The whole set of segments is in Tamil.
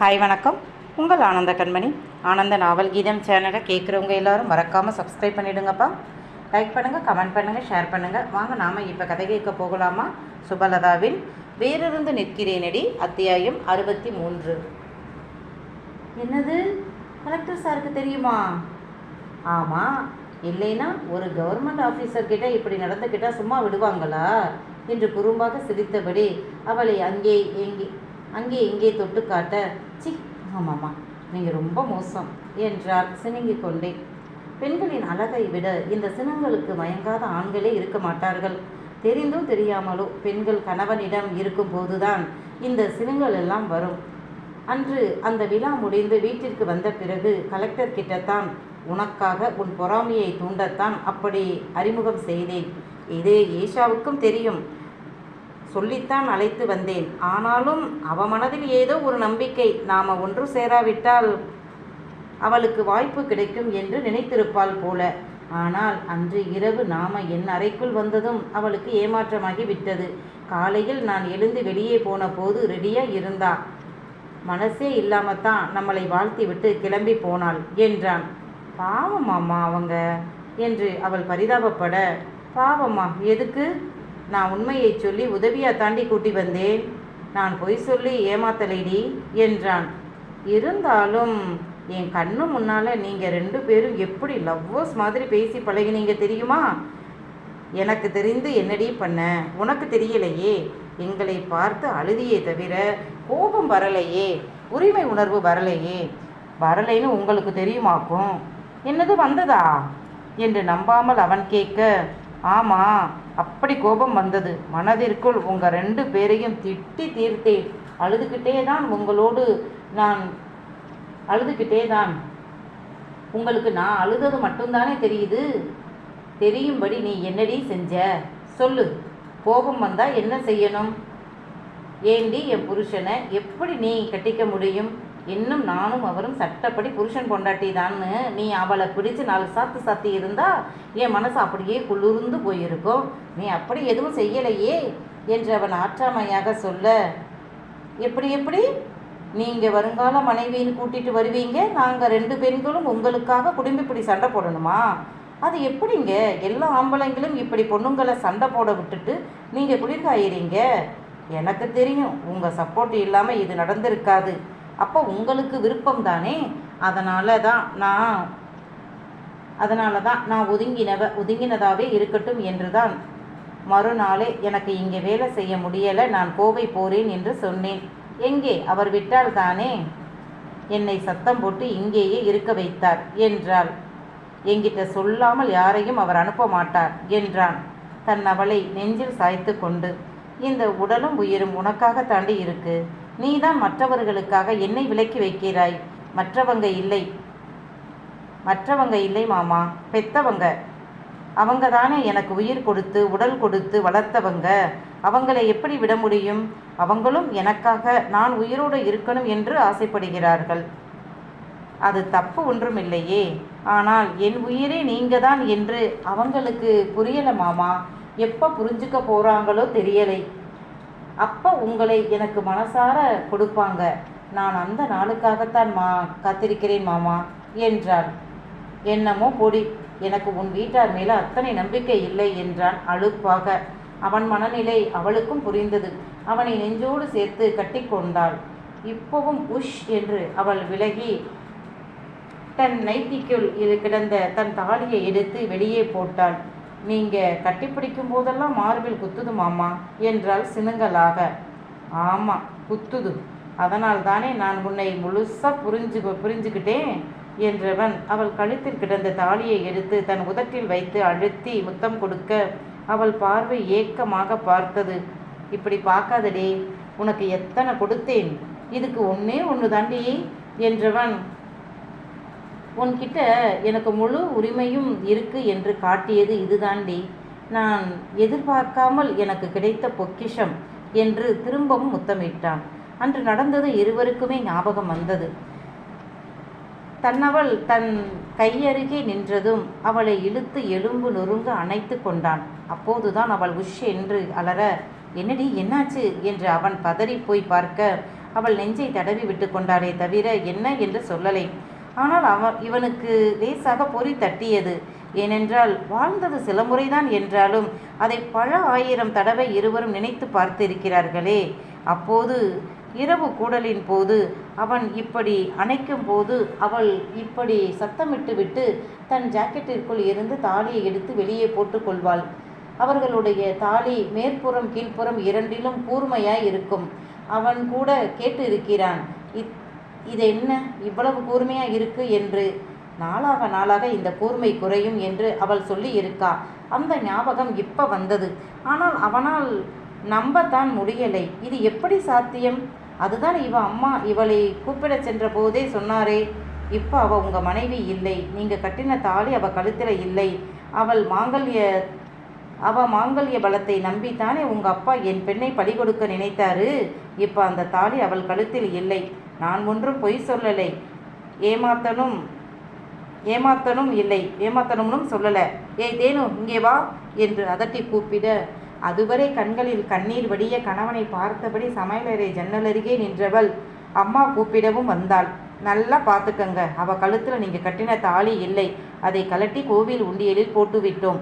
ஹாய் வணக்கம். உங்கள் ஆனந்த கண்மணி. ஆனந்த நாவல் கீதம் சேனலை கேட்குறவங்க எல்லாரும் மறக்காமல் சப்ஸ்கிரைப் பண்ணிவிடுங்கப்பா லைக் பண்ணுங்கள் கமெண்ட் பண்ணுங்கள் ஷேர் பண்ணுங்கள் வாங்க நாம் இப்போ கதை கேட்க போகலாமா? சுபலதாவின் வேறிருந்து நிற்கிறேனடி அத்தியாயம் அறுபத்தி மூன்று என்னது கலெக்டர் சாருக்கு தெரியுமா? ஆமாம் இல்லைன்னா ஒரு கவர்மெண்ட் ஆஃபீஸர்கிட்ட இப்படி நடந்துக்கிட்டால் சும்மா விடுவாங்களா? என்று குறும்பாக சிரித்தபடி அவளை அங்கே எங்கே அங்கே இங்கே தொட்டு காட்ட சி ஆமாம்மா. நீங்கள் ரொம்ப மோசம் என்றார் சினுங்கிக் கொண்டே. பெண்களின் அழகை விட இந்த சினங்களுக்கு மயங்காத ஆண்களே இருக்க மாட்டார்கள். தெரிந்தும் தெரியாமலோ பெண்கள் கணவனிடம் இருக்கும்போதுதான் இந்த சினங்கள் எல்லாம் வரும். அன்று அந்த விழா முடிந்து வீட்டிற்கு வந்த பிறகு கலெக்டர் கிட்டத்தான் உனக்காக உன் பொறாமையை தூண்டத்தான் அப்படி அறிமுகம் செய்தேன். இது ஈஷாவுக்கும் தெரியும். சொல்லித்தான் அழைத்து வந்தேன். ஆனாலும் அவ மனதில் ஏதோ ஒரு நம்பிக்கை நாம் ஒன்று சேராவிட்டால் அவளுக்கு வாய்ப்பு கிடைக்கும் என்று நினைத்திருப்பாள் போல. ஆனால் அன்று இரவு நாம என் அறைக்குள் வந்ததும் அவளுக்கு ஏமாற்றமாகி விட்டது. காலையில் நான் எழுந்து வெளியே போன போது ரெடியாக இருந்தா. மனசே இல்லாமத்தான் நம்மளை வாழ்த்தி விட்டு கிளம்பி போனாள் என்றான். பாவமாம்மா அவங்க என்று அவள் பரிதாபப்பட பாவம்மா எதுக்கு? நான் உண்மையை சொல்லி உதவியா தாண்டி கூட்டி வந்தேன். நான் பொய் சொல்லி ஏமாத்தலைடி என்றான். இருந்தாலும் என் கண்ணு முன்னால் நீங்கள் ரெண்டு பேரும் எப்படி லவ்வர்ஸ் மாதிரி பேசி பழகினீங்க தெரியுமா? எனக்கு தெரிந்து என்னடி பண்ண? உனக்கு தெரியலையே. எங்களை பார்த்து அழுதியே தவிர கோபம் வரலையே. உரிமை உணர்வு வரலையே. வரலைன்னு உங்களுக்கு தெரியுமாக்கும்? என்னது வந்ததா? என்று நம்பாமல் அவன் கேட்க ஆமா அப்படி கோபம் வந்தது. மனதிற்குள் உங்கள் ரெண்டு பேரையும் திட்டி தீர்த்தேன். அழுதுகிட்டே தான் உங்களோடு நான் அழுதுகிட்டே தான் உங்களுக்கு நான் அழுதது மட்டும்தானே தெரியுது? தெரியும்படி நீ என்னடி செஞ்ச? சொல்லு. கோபம் வந்தா என்ன செய்யணும்? ஏண்டி என் புருஷனை எப்படி நீ கட்டிக்க முடியும்? இன்னும் நானும் அவரும் சட்டப்படி புருஷன் பொண்டாட்டி தான்னு நீ அவளை பிடிச்சு நாலு சாத்து சாத்தி இருந்தா என் மனசு அப்படியே குளிர்ந்து போயிருக்கும். நீ அப்படி எதுவும் செய்யலையே என்று அவன் ஆற்றாமையாக சொல்ல எப்படி எப்படி? நீங்கள் வருங்கால மனைவின்னு கூட்டிட்டு வருவீங்க. நாங்கள் ரெண்டு பெண்களும் உங்களுக்காக குடும்பம் இப்படி சண்டை போடணுமா? அது எப்படிங்க? எல்லா ஆம்பளைங்களும் இப்படி பொண்ணுங்களை சண்டை போட விட்டுட்டு நீங்கள் குளிர்காயிறீங்க? எனக்கு தெரியும் உங்கள் சப்போர்ட் இல்லாமல் இது நடந்திருக்காது. அப்போ உங்களுக்கு விருப்பம் தானே அதனால தான் நான் அதனால தான் நான் ஒதுங்கினவ ஒதுங்கினதாகவே இருக்கட்டும் என்றுதான். மறுநாளே எனக்கு இங்கே வேலை செய்ய முடியலை நான் கோவை போறேன் என்று சொன்னேன். எங்கே? அவர் விட்டால் தானே? என்னை சத்தம் போட்டு இங்கேயே இருக்க வைத்தார் என்றாள். என்கிட்ட சொல்லாமல் யாரையும் அவர் அனுப்ப மாட்டார் என்றான். தன் அவளை நெஞ்சில் சாய்த்து கொண்டு இந்த உடலும் உயிரும் உனக்காக தாண்டி இருக்கு. நீதான் மற்றவர்களுக்காக என்னை விலக்கி வைக்கிறாய். மற்றவங்க இல்லை. மற்றவங்க இல்லை மாமா. பெத்தவங்க. அவங்க தானே எனக்கு உயிர் கொடுத்து உடல் கொடுத்து வளர்த்தவங்க. அவங்களை எப்படி விட முடியும்? அவங்களும் எனக்காக நான் உயிரோடு இருக்கணும் என்று ஆசைப்படுகிறார்கள். அது தப்பு ஒன்றும் இல்லையே ஆனால் என் உயிரே நீங்க தான் என்று அவங்களுக்கு புரியல மாமா. எப்போ புரிஞ்சுக்க போகிறாங்களோ தெரியலை. அப்போ உங்களை எனக்கு மனசார கொடுப்பாங்க. நான் அந்த நாளுக்காகத்தான் மா காத்திருக்கிறேன் மாமா என்றாள். என்னமோ பொடி எனக்கு உன் வீட்டார் மேல அத்தனை நம்பிக்கை இல்லை என்றான் அழுப்பாக. அவன் மனநிலை அவளுக்கும் புரிந்தது. அவனை நெஞ்சோடு சேர்த்து கட்டிக்கொண்டாள் இப்பவும் உஷ் என்று அவள் விலகி தன் நைட்டிக்குள் இது கிடந்த தன் தாலியை எடுத்து வெளியே போட்டாள். நீங்க கட்டிப்பிடிக்கும் போதெல்லாம் மார்பில் குத்துது மாமா என்றாள் சினுங்கலாக ஆமா குத்துது. அதனால் தானே நான் உன்னை முழுசா புரிஞ்சு புரிஞ்சுக்கிட்டேன் என்றவன் அவள் கழுத்தில் கிடந்த தாலியை எடுத்து தன் உதட்டில் வைத்து அழுத்தி முத்தம் கொடுக்க அவள் பார்வை ஏக்கமாக பார்த்தது. இப்படி பார்க்காதடே உனக்கு எத்தனை கொடுத்தேன்? இதுக்கு ஒன்னே ஒன்று தாண்டி என்றவன் உன்கிட்ட எனக்கு முழு உரிமையும் இருக்கு என்று காட்டியது இதுதாண்டி நான் எதிர்பார்க்காமல் எனக்கு கிடைத்த பொக்கிஷம் என்று திரும்பவும் முத்தமிட்டான். அன்று நடந்தது இருவருக்குமே ஞாபகம் வந்தது. தன்னவள் தன் கையருகே நின்றதும் அவளை இழுத்து எலும்பு நொறுங்க அணைத்து கொண்டான். அப்போதுதான் அவள் உஷ் என்று அலற என்னடி என்னாச்சு? என்று அவன் பதறி போய் பார்க்க அவள் நெஞ்சை தடவி விட்டு கொண்டாளே தவிர என்ன என்று சொல்லலை. ஆனால் அவன் இவனுக்கு லேசாக பொறி தட்டியது. ஏனென்றால் வாழ்ந்தது சில முறைதான் என்றாலும் அதை பல ஆயிரம் தடவை இருவரும் நினைத்து பார்த்திருக்கிறார்களே. அப்போது இரவு கூடலின் போது அவன் இப்படி அணைக்கும் போது அவள் இப்படி சத்தமிட்டு விட்டு தன் ஜாக்கெட்டிற்குள் இருந்து தாலியை எடுத்து வெளியே போட்டுக்கொள்வாள் அவர்களுடைய தாலி மேற்புறம் கீழ்ப்புறம் இரண்டிலும் கூர்மையாய் இருக்கும். அவன் கூட கேட்டு இருக்கிறான் இத் இது என்ன? இவ்வளவு கூர்மையாக இருக்கு என்று. நாளாக நாளாக இந்த கூர்மை குறையும் என்று அவள் சொல்லி இருக்கா. அந்த ஞாபகம் இப்போ வந்தது. ஆனால் அவனால் நம்பத்தான் முடியலை. இது எப்படி சாத்தியம்? அதுதான் இவ அம்மா இவளை கூப்பிடச் சென்ற போதே சொன்னாரே. இப்போ அவள் உங்கள் மனைவி இல்லை. நீங்கள் கட்டின தாலி அவள் கழுத்தில் இல்லை. அவள் மாங்கல்ய அவ மாங்கல்ய பலத்தை நம்பித்தானே உங்கள் அப்பா என் பெண்ணை பழி கொடுக்க நினைத்தாரு? இப்போ அந்த தாலி அவள் கழுத்தில் இல்லை. நான் ஒன்றும் பொய் சொல்லலை. ஏமாத்தனும் ஏமாத்தனும் இல்லை. ஏமாத்தனும்னும் சொல்லலை. ஏய் தேனு இங்கே வா என்று அதட்டி கூப்பிட. அதுவரை கண்களில் கண்ணீர் வடிய கணவனை பார்த்தபடி சமையலறை ஜன்னலருகே நின்றவள் அம்மா கூப்பிடவும் வந்தாள். நல்லா பார்த்துக்கங்க. அவ கழுத்தில் நீங்கள் கட்டின தாலி இல்லை. அதை கலட்டி கோவில் உண்டியலில் போட்டுவிட்டோம்.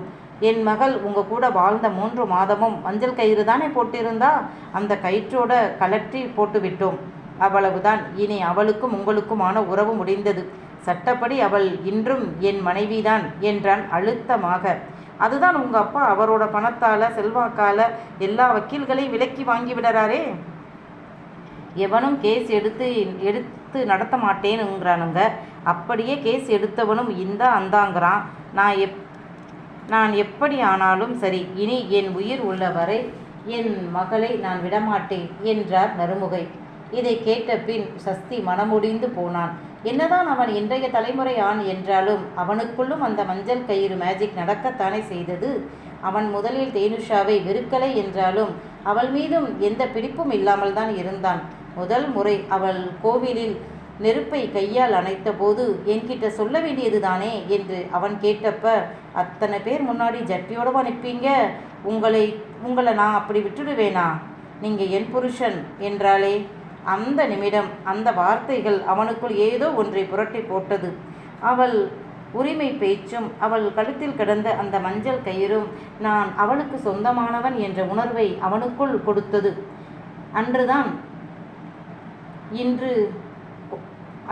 என் மகள் உங்க கூட வாழ்ந்த மூன்று மாதமும் மஞ்சள் கயிறு தானே போட்டிருந்தா? அந்த கயிற்றோட கலற்றி போட்டுவிட்டோம். அவ்வளவுதான். இனி அவளுக்கும் உங்களுக்குமான உறவு முடிந்தது. சட்டப்படி அவள் இன்றும் என் மனைவிதான் என்றான் அழுத்தமாக. அதுதான் உங்க அப்பா அவரோட பணத்தால செல்வாக்கால எல்லா வக்கீல்களையும் விலக்கி வாங்கி விடுறாரே. எவனும் கேஸ் எடுத்து எடுத்து நடத்த மாட்டேனுங்கிறானுங்க அப்படியே கேஸ் எடுத்தவனும் இந்த அந்தாங்கிறான். நான் எப் நான் எப்படி ஆனாலும் சரி இனி என் உயிர் உள்ளவரை என் மகளை நான் விடமாட்டேன் என்றார் நறுமுகை. இதை கேட்ட பின் சஸ்தி மனமுடிந்து போனான். என்னதான் அவன் இன்றைய தலைமுறை ஆண் என்றாலும் அவனுக்குள்ளும் அந்த மஞ்சள் கயிறு மேஜிக் நடக்கத்தானே செய்தது. அவன் முதலில் தேனுஷாவை வெறுக்கலை என்றாலும் அவள் மீதும் எந்த பிடிப்பும் இல்லாமல் தான் இருந்தான். முதல் முறை அவள் கோவிலில் நெருப்பை கையால் அணைத்தபோது என்கிட்ட சொல்ல வேண்டியது தானே என்று அவன் கேட்டப்ப அத்தனை பேர் முன்னாடி ஜட்டியோடவா நிற்பீங்க? உங்களை உங்களை நான் அப்படி விட்டுடுவேனா? நீங்கள் என் புருஷன் என்றாலே அந்த நிமிடம் அந்த வார்த்தைகள் அவனுக்குள் ஏதோ ஒன்றை புரட்டி போட்டது. அவள் உரிமை பேச்சும் அவள் கழுத்தில் கிடந்த அந்த மஞ்சள் கயிறும் நான் அவளுக்கு சொந்தமானவன் என்ற உணர்வை அவனுக்குள் கொடுத்தது. அன்றுதான் இன்று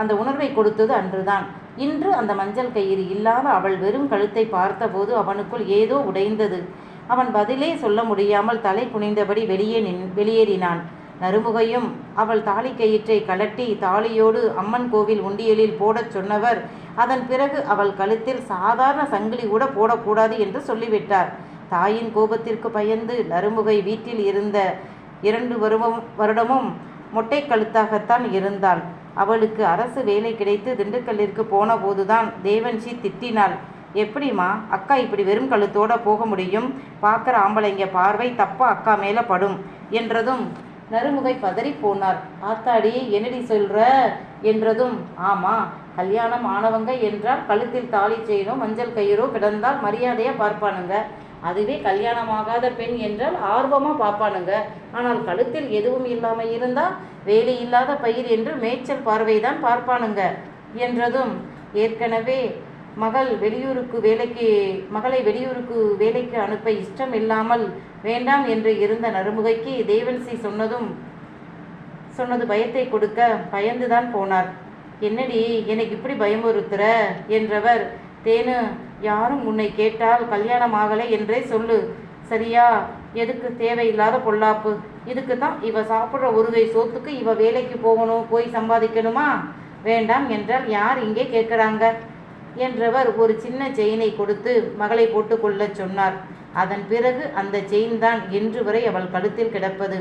அந்த உணர்வை கொடுத்தது அன்றுதான். இன்று அந்த மஞ்சள் கயிறு இல்லாத அவள் வெறும் கழுத்தை பார்த்தபோது அவனுக்குள் ஏதோ உடைந்தது. அவன் பதிலே சொல்ல முடியாமல் தலை குனிந்தபடி வெளியே நின் வெளியேறினான். நறுமுகையும் அவள் தாலி கயிற்றை கலட்டி தாலியோடு அம்மன் கோவில் உண்டியலில் போடச் சொன்னவர். அதன் பிறகு அவள் கழுத்தில் சாதாரண சங்கிலி கூட போடக்கூடாது என்று சொல்லிவிட்டார். தாயின் கோபத்திற்கு பயந்து நறுமுகை வீட்டில் இருந்த இரண்டு வருவம் வருடமும் மொட்டை கழுத்தாகத்தான் இருந்தாள். அவளுக்கு அரசு வேலை கிடைத்து திண்டுக்கல்லிற்கு போன போதுதான் தேவன்ஷி திட்டினாள். எப்படிம்மா அக்கா இப்படி வெறும் கழுத்தோட போக முடியும்? பார்க்குற ஆம்பளைங்க பார்வை தப்பா அக்கா மேலே படும் என்றதும் நறுமுகை பதறி போனார். ஆத்தாடி என்னடி சொல்ற? என்றதும் ஆமா கல்யாணம் ஆனவங்க என்றால் கழுத்தில் தாலி செய்யணும் மஞ்சள் கயிறோ கிடந்தால் மரியாதையா பார்ப்பானுங்க. அதுவே கல்யாணமாகாத பெண் என்றால் ஆர்வமாக பார்ப்பானுங்க. ஆனால் கழுத்தில் எதுவும் இல்லாமல் இருந்தால் வேலை இல்லாத பயிர் என்று மேய்ச்சல் பார்வைதான் பார்ப்பானுங்க. என்றதும் ஏற்கனவே மகள் வெளியூருக்கு வேலைக்கு மகளை வெளியூருக்கு வேலைக்கு அனுப்ப இஷ்டம் இல்லாமல் வேண்டாம் என்று இருந்த நறுமுகைக்கு தேவன்சி சொன்னதும் சொன்னது பயத்தை கொடுக்க பயந்துதான் போனார். என்னடி எனக்கு இப்படி பயமுறுத்துற என்றவர் தேனு யாரும் உன்னை கேட்டால் கல்யாணம் ஆகலை என்றே சொல்லு. சரியா எதுக்கு தேவையில்லாத பொல்லாப்பு? இதுக்கு தான் இவ சாப்பிட்ற ஒருகை சோத்துக்கு இவ வேலைக்கு போகணும் போய் சம்பாதிக்கணுமா? வேண்டாம் என்றால் யார் இங்கே கேட்குறாங்க? என்றவர் ஒரு சின்ன செயினை கொடுத்து மகளை போட்டுக்கொள்ளச் சொன்னார். அதன் பிறகு அந்த செயின் தான் இன்று வரை அவள் கழுத்தில் கிடப்பது.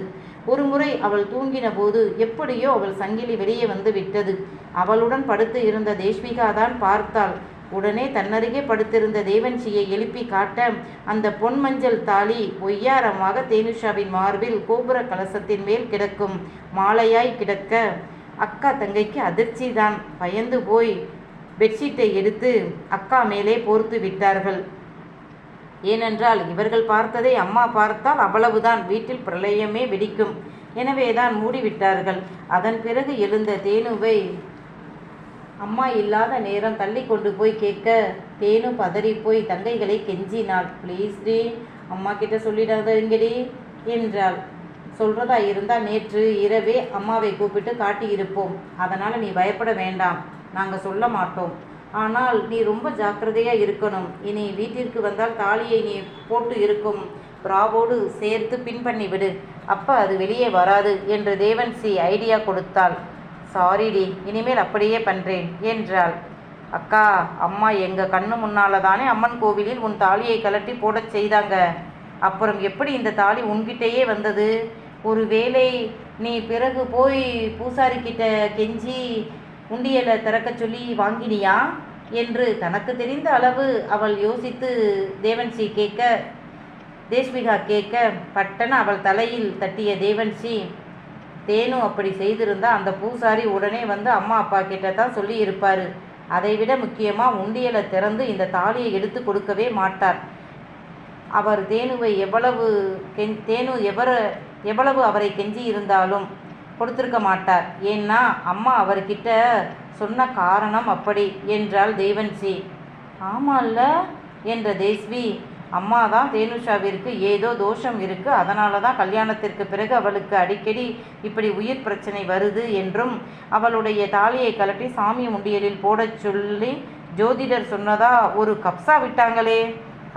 ஒருமுறை அவள் தூங்கின போது எப்படியோ அவள் சங்கிலி வெளியே வந்து விட்டது. அவளுடன் படுத்து இருந்த தேஷ்மிகா தான் பார்த்தாள். உடனே தன்னருகே படுத்திருந்த தேவன்சியை எழுப்பி காட்ட அந்த பொன் மஞ்சள் தாலி ஒய்யாரமாக தேனுஷாவின் மார்பில் கோபுர கலசத்தின் மேல் கிடக்கும் மாலையாய் கிடக்க அக்கா தங்கைக்கு அதிர்ச்சி தான் பயந்து போய் பெட்ஷீட்டை எடுத்து அக்கா மேலே போர்த்து விட்டார்கள். ஏனென்றால் இவர்கள் பார்த்ததை அம்மா பார்த்தால் அவ்வளவுதான் வீட்டில் பிரளயமே வெடிக்கும். எனவேதான் மூடிவிட்டார்கள். அதன் பிறகு எழுந்த தேனுவை அம்மா இல்லாத நேரம் தள்ளி கொண்டு போய் கேட்க தேனு பதறி போய் தங்கைகளை கெஞ்சினாள். ப்ளீஸ் டி அம்மா கிட்ட சொல்லிடாதீங்கடி என்றாள். சொல்றதா இருந்தால் நேற்று இரவே அம்மாவை கூப்பிட்டு காட்டியிருப்போம். அதனால் நீ பயப்பட வேண்டாம். நாங்கள் சொல்ல மாட்டோம். ஆனால் நீ ரொம்ப ஜாக்கிரதையாக இருக்கணும். இனி வீட்டிற்கு வந்தால் தாலியை நீ போட்டு இருக்கும். பிராவோடு சேர்த்து பின் பண்ணி விடு. அப்போ அது வெளியே வராது என்று தேவன் சி ஐடியா கொடுத்தாள். சாரிடி இனிமேல் அப்படியே பண்ணுறேன் என்றாள். அக்கா அம்மா எங்கள் கண்ணு முன்னால் தானே அம்மன் கோவிலில் உன் தாலியை கலட்டி போடச் செய்தாங்க. அப்புறம் எப்படி இந்த தாலி உன்கிட்டயே வந்தது? ஒருவேளை நீ பிறகு போய் பூசாரிக்கிட்ட கெஞ்சி உண்டியலை திறக்க சொல்லி வாங்கினியா? என்று தனக்கு தெரிந்த அளவு அவள் யோசித்து தேவன்சி கேட்க தேஷ்மிகா கேட்க பட்டன அவள் தலையில் தட்டிய தேவன்சி தேனு அப்படி செய்திருந்தா அந்த பூசாரி உடனே வந்து அம்மா அப்பா கிட்ட தான் சொல்லி இருப்பாரு. அதைவிட முக்கியமாக உண்டியலை திறந்து இந்த தாலியை எடுத்து கொடுக்கவே மாட்டார். அவர் தேனுவை எவ்வளவு கெஞ் தேனு எவர எவ்வளவு அவரை கெஞ்சி இருந்தாலும் கொடுத்துருக்க மாட்டார். ஏன்னா அம்மா அவர்கிட்ட சொன்ன காரணம் அப்படி என்றாள் தேவன்சி. ஆமால்ல என்ற தேஸ்வி. அம்மா தான் தேனுஷாவிற்கு ஏதோ தோஷம் இருக்கு. அதனால தான் கல்யாணத்திற்கு பிறகு அவளுக்கு அடிக்கடி இப்படி உயிர் பிரச்சனை வருது என்றும் அவளுடைய தாலியை கலட்டி சாமி உண்டியலில் போடச் சொல்லி ஜோதிடர் சொன்னதா ஒரு கப்சா விட்டாங்களே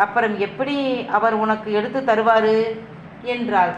அப்புறம் எப்படி அவர் உனக்கு எடுத்து தருவாரு? என்றாள்.